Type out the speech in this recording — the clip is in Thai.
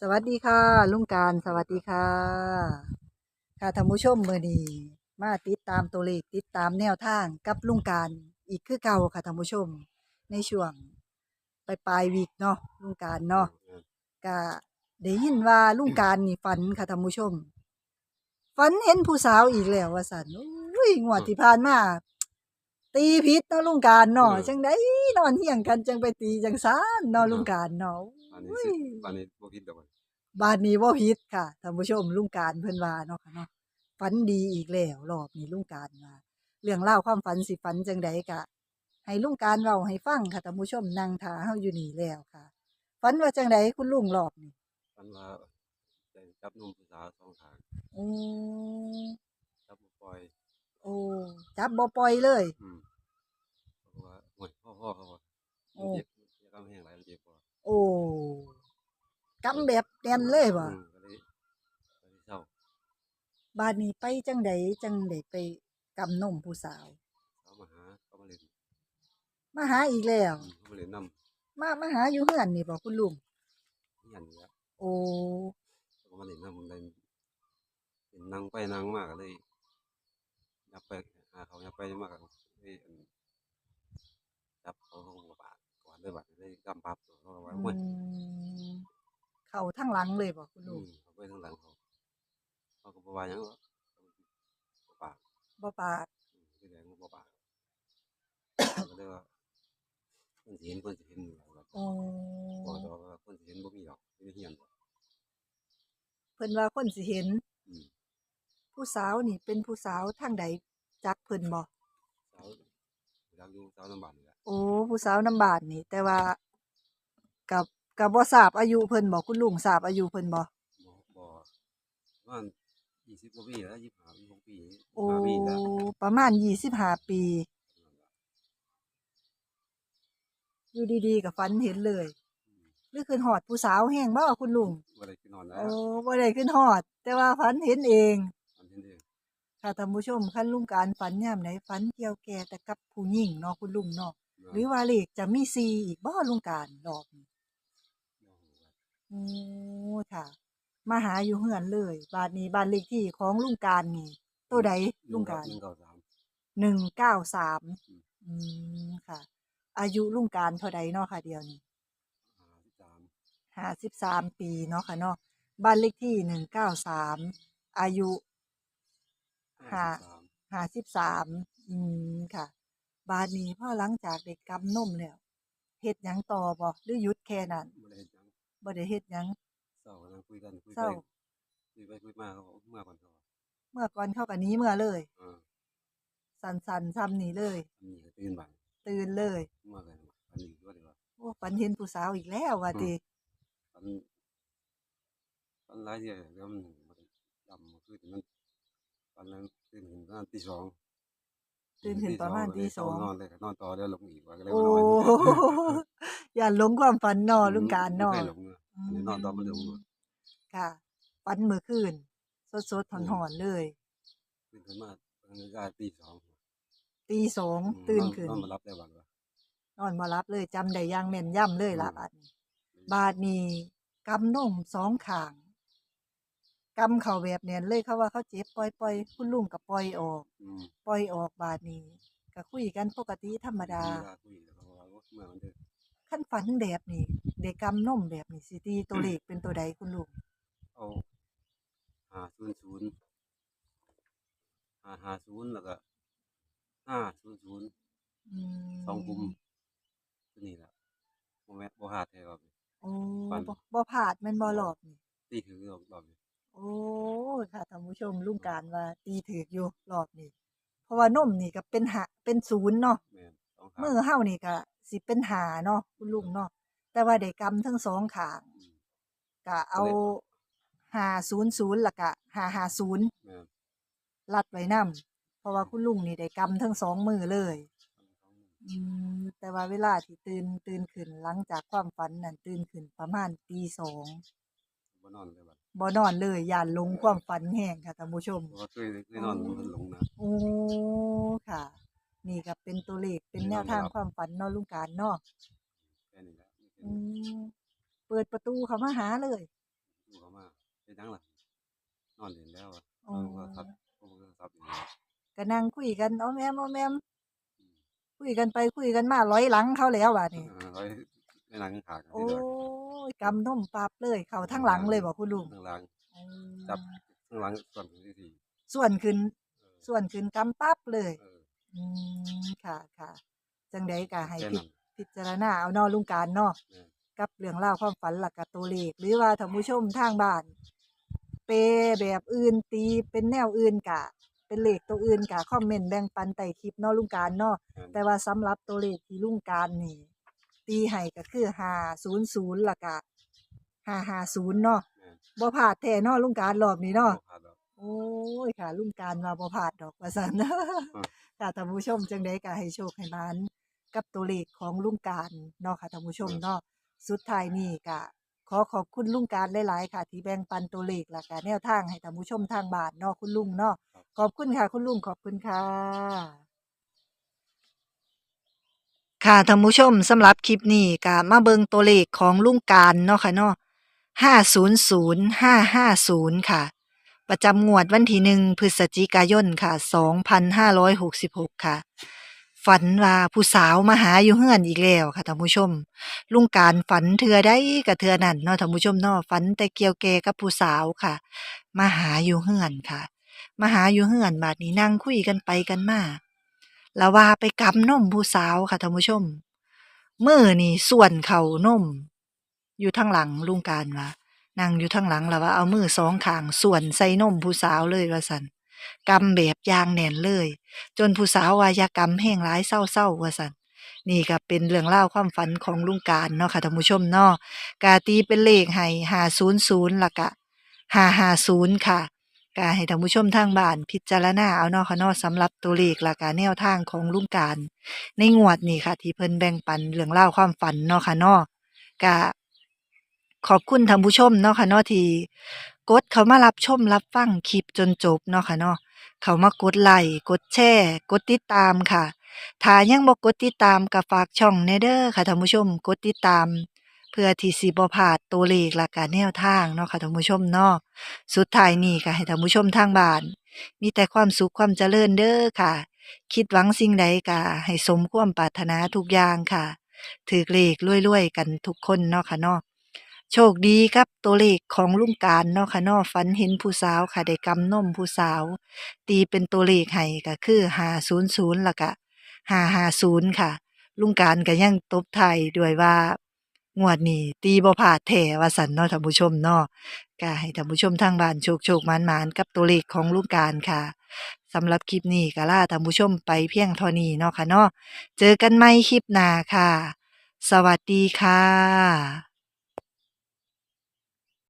สวัสดีค่ะ ลุงการสวัสดีค่ะ ค่ะท่านผู้ชมมื้อนี้มาติดตามตัวเลขติดตามแนวทางกับลุงการอีกคือเก่าค่ะท่านผู้ชม ในช่วงปลายปลายๆวีคเนาะลุงการเนาะก็ได้ยินว่าลุงการนี่ฝันค่ะท่านผู้ชมฝันเห็นผู้สาวอีกแล้วว่าสันอุ้ยงวดที่ผ่านมาตีพิษเนาะลุงการเนาะเออจังได้นอนเฮียงกันจังไปตีจังซานเนาะลุงการเนาะ อันนี้อุ้สิยอันนี้บ่ผิดดอกบ้านนี้บ่ผิดค่ะท่านผู้ชมลุงการเพิ่นว่าเนาะค่ะเนาะฝันดีอีกแล้วรอบนี้ลุงการว่าเรื่องเล่าวความฝันสิฝันจังใดกะ ให้ลุงการเว้าให้ฟังค่ะท่านผู้ชมนั่งท่าเฮาอยู่นี่แล้วค่ะฝันว่าจังใดคุณลุงรอบนี้อันว่าได้จับนมผู้สาวสองทางโอ้จับบ่ปล่อยโอ้จับบ่ปล่อยเลย อืมเพราะว่าโอ้ยพ่อพ่อเขาว่าโอ้มันเจ็บอย่าทำแห้งหลายมันเจ็บบ่ โอ้กำแบบแน่นเลยบ่อืมก็เลยก็เลยเศร้าบ้านนี้ไปจังใดจังไดไปกำนมผู้สาว เขามาหาเขามาเล่นมาหาอีกแล้ว อืมเขามาเล่นน้ำมามาหาอยู่เฮือนนี่บ่คุณลุงเฮียนนี่ละโอ้เขามาเล่นน้ำเลยเป็นนั่งไปนั่งมากก็เลยอยากไปหาเขาอยากไปมากก็เลยอันจับเขาเขาก็บาดก่อน เลยบาดเลยกำปับเขาก็ว่าอืโอ้ยมเข้าทั้งหลังเลยบ่คุณอืลุงมเขาไปทางหลังเขาเขาก็บ่ว่าหยังหรอกบ่ปากบ่ปากอืมคือแดงบ่ปากก็เลยว่าเพิ่นสิเห็นเพิ่นสิเห็นอยู่แล้วโอ้บอกต่อว่าเพิ่นสิเห็นบ่มีดอกไม่ได้เฮียนบ่เพิ่นว่าคนสิเห็นอืมผู้สาวนี่เป็นผู้สาวทางใดจักเพิ่นบ่สาวอยากอยู่สาวน้ำบ้านนี่แหละ โอ้ผู้สาวน้ำบาดนี่ แต่ว่ากับกับบ่ทราบอายุเพิ่นบ่คุณลุงทราบอายุเพิ่นบ่บ่บ่ประมาณ20กว่าปีแล้ว25 26ปีโอ้25ปีแล้วประมาณ25ปี อยู่ดีๆก็ฝันเห็นเลยอืมหรือขึ้นฮอดผู้สาวแฮงบ่คุณลุงบ่ได้ไปนอนแล้โอ้วบ่ได้ขึ้นฮอด แต่ว่าฝันเห็นเองอันเห็นเองค่ะท่านผู้ชมคันลุงการฝันยามไหนฝันเกี่ยวแก่แต่กับผู้หญิงเนาะคุณลุงเนาะ หรือว่าเลขจะมีซีอีกบ่ลุงการรอบนี้โอ้ค่ะ มาหาอยู่เฮือนเลยบ้านนี้บ้านเลขที่ของลุงการนี่ตัวใดลุงการ193หนึ่งเก้าสามอืมอืมค่ะ อายุลุงการเท่าใดเนาะค่ะ เดียวนี้53ห้าสิบสามปีเนาะค่ะเนาะบ้านเลขที่หนึ่งเก้าสามอายุห้า53ห้าสิบสามอืมค่ะ บาดนี้พ่อหลังจากเด็กกำนมแล้วเฮ็ดหยังต่อบ่หรือหยุดแค่นั้นบ่ได้เฮ็ดหยังบ่ได้เฮ็ดหยังเศร้ากันนั่งคุยกันคุยเศไปร้าคุยไปคุยมาเขาบอกเมื่อก่อนเขาเมื่อก่อนเข้ากับนี้เมื่อเลย อ่าสันๆซ้ำนี่เลย อันนี้ก็ตื่นบ้านตื่นเลยเมื่อกันอันนี้ก็ดีว่าโอ้ฝันเห็นผู้สาวอีกแล้วว่าติอันอันหลายเที่ยแล้วมันมันดำมันคือมันตอนนั้นตื่นขึ้นประมาณตีสอง ตื่นขึ้นประมาณตีสองนอนเลยก็นอนต่อเดี๋ยวลงอีกว่าก็เลยโอ้มานอนอย่าหลงความฝันเนอลุงการเนอไม่เคยหลงเลยอันนี้นอนต่อมาเดี๋ยวค่ะฝันเมื่อคืน สดๆหอนๆเลย ตื่นขึ้นมาตอนนี้ก็ตีสองตีสองอืมตื่นขึ้น นอนมารับได้วันวะนอนมารับเลยจำได้อย่างแม่นย่ำเลยละอืมบาดนี้บาดนี้กำนมสองข้าง กำเข่าแบบเนียนเลยเขาว่าเขาเจ็บปล่อยปล่อยคุณลุงกับปล่อยออกอืมปล่อยออกบาดนี้ก็คุยกันปกติธรรมดาเวลคุยแล้วเขาว่าเมื่อมันเดินขั้นฝันแบบนี้เด็กกำนมแบบนี้สิตีตัวเลขเป็นตัวใดคุณลุงเอาห้าศูนย์ศูนย์ห้าห้าศูนย์แล้วก็ห้าศูนย์ศูนย์อืมสองกลุ่มตัวนี้แหละโมแมนโบหาดแท้ครับโอ้ฝัน บ่บ่ผาดแม่นบ่หลอบนี่ตีถือรอบรอบนี้ โอ้ยค่ะท่านผู้ชมลุงการว่าตีถือกอยู่รอบนี้เพราะว่านมนี่ก็เป็นหะเป็นศูนย์เนาะแมนสองขามือเฮานี่ก็สิเป็นหาเนาะคุณลุงเนาะแต่ว่าได้กำทั้งสองข้างอืมก็เอาหาศูนย์ศูนย์แล้วก็หาหาศูนย์แมนลัดไว้นํเพราะว่าคุณลุงนี่ได้กำทั้งสองมือเลย อืมแต่ว่าเวลาที่ตื่นตื่นขึ้นหลังจากความฝันนั่นตื่นขึ้นประมาณตีสอง บ่นอนเลยบัด บ่นอนเลยย่านหลงความฝันแห้งค่ะท่านผู้ชม เพราะว่าเคยเคยนอนมันหลงนะ โอ้ ค่ะ นี่ก็เป็นตัวเลขเป็นแนวทางความฝันเนาะลุงการเนาะแค่นี้แหละอืมเปิดประตูเขามาหาเลยเป็นหยังล่ะนอนเล่นแล้วอะอ๋อเบิ่งโทรศัพท์เบิ่งโทรศัพท์อยู่นี่ก็นั่งคุยกันอ้อมแอมอ้อมแอมคุยกันไปคุยกันมาร้อยหลังเขาแล้วบาดนี้เออไว้ใน หลังขางโอ้ที่หลังยกำนมปับเลยเข้าทั้งหลังเลยบ่คุณลุงข้างหลังอืมจับข้างหลังส่วนที่สี่ส่วนขึ้นเออส่วนขึ้นกำปั๊บเลยเอออืมค่ะค่ะจังใดก็ให้แค่พินั้นพิจารณาเอาเนาะลุงการเนาะแม่นกับเรื่องราวความฝันหลักกับตัวเลขหรือว่าท่านผู้ชมทางบ้าน เปแบบอื่นตีเป็นแนวอื่นกะ เป็นเลขตัวอื่นกะคอมเมนต์แบ่งปันใต้คลิปเนาะลุงการเนาะแม่นแต่ว่าสำหรับตัวเลขที่ลุงการนี่ ตีให้ก็คือ500แล้วก็550เนาะแม่นบ่พลาดแท้เนาะลุงการรอบนี้เนาะบ่ขาดดอกโอ้ยค่ะ ลุงการว่าบ่พลาดดอกว่าซั่นค่ะท่านผู้ชมจังไดก็ให้โชคให้มานกับตัวเลขของลุงการเนาะค่ะท่านผู้ชมเนาะสุดท้ายนี้ก็ขอขอบคุณลุงการหลาย ๆ ค่ะ ที่แบ่งปันตัวเลขและก็แนวทางให้ท่านผู้ชมทางบ้านเนาะคุณลุงเนาะขอบคุณค่ะ คุณลุงขอบคุณค่ะ ค่ะท่านผู้ชมสำหรับคลิปนี้ก็มาเบิงตัวเลขของลุงการเนาะค่ะเนาะ500550ค่ะ ประจำงวดวันที่หนึ่งพฤศจิกายนค่ะ2566ค่ะ ฝันว่าผู้สาวมาหาอยู่เฮือนอีกแล้วค่ะท่านผู้ชม ลุงการฝันเทือใดก็เทือนั้นเนาะท่านผู้ชมเนาะฝันแต่เกี่ยวแกกับผู้สาวค่ะ มาหาอยู่เฮือนค่ะ มาหาอยู่เฮือนบาดนี้นั่งคุยกันไปกันมา แล้วว่าไปกำนมผู้สาวค่ะท่านผู้ชมมือนี่ส่วนเข่านม อยู่ทางหลังลุงการว่านั่งอยู่ทางหลังแล้วว่าเอามือสองข้างส่วนใส่นมผู้สาวเลยว่าสันกำแบบยางแน่นเลย จนผู้สาววาย่ากำแห้งร้ายเศร้าๆว่าสันนี่ก็เป็นเรื่องเล่าความฝันของลุงการเนาะค่ะท่านผู้ชมเนาะกาตีเป็นเลขให้ห้าศูนย์ศูนย์ละกะห้าห้าศูนย์ค่ะ กาให้ท่านผู้ชมทางบ้านพิจารณาเอาเนาะค่ะเนาะสำหรับตัวเลขละกะแนวทางของลุงการ ในงวดนี้ค่ะ ที่เพิ่นแบ่งปันเรื่องเล่าวความฝันเนาะค่ะเนาะกะขอบคุณท่านผู้ชมเนาะค่ะเนาะที่กดเข้ามารับชมรับฟังคลิปจนจบเนาะค่ะเนาะเข้ามากดไลค์กดแชร์กดติดตามค่ะถ้ายังบ่กดติดตามก็ฝากช่องแน่เด้อค่ะท่านผู้ชมกดติดตาม พื่อที่สิบ่พลาดตัวเลขและก็แนวทางเนาะค่ะท่านผู้ชมเนาะสุดท้ายนี้ก็ให้ท่านผู้ชมทางบ้าน มีแต่ความสุขความเจริญเด้อค่ะ คิดหวังสิ่งใดก็ให้สมความปรารถนาทุกอย่างค่ะ ถือเลขรวยๆกันทุกคนเนาะค่ะเนาะโชคดีครับตัวเลขของลุงการเนาะค่ะเนาะฝันเห็นผู้สาวค่ะได้กำนมผู้สาว ตีเป็นตัวเลขให้ก็คือ500แล้วก็550ค่ะ ลุงการก็ยังตบไทยด้วยว่า งวดนี้ตีบ่พลาดแท้ว่าสันเนาะท่านผู้ชมเนาะก็ให้ท่านผู้ชมทางบ้านโชคๆหมานมันกับตัวเลขของลุงการค่ะสำหรับคลิปนี้ก็ล่าท่านผู้ชมไปเพียงเท่านี้เนาะค่ะเนาะเจอกันใหม่คลิปหน้าค่ะ สวัสดีค่ะ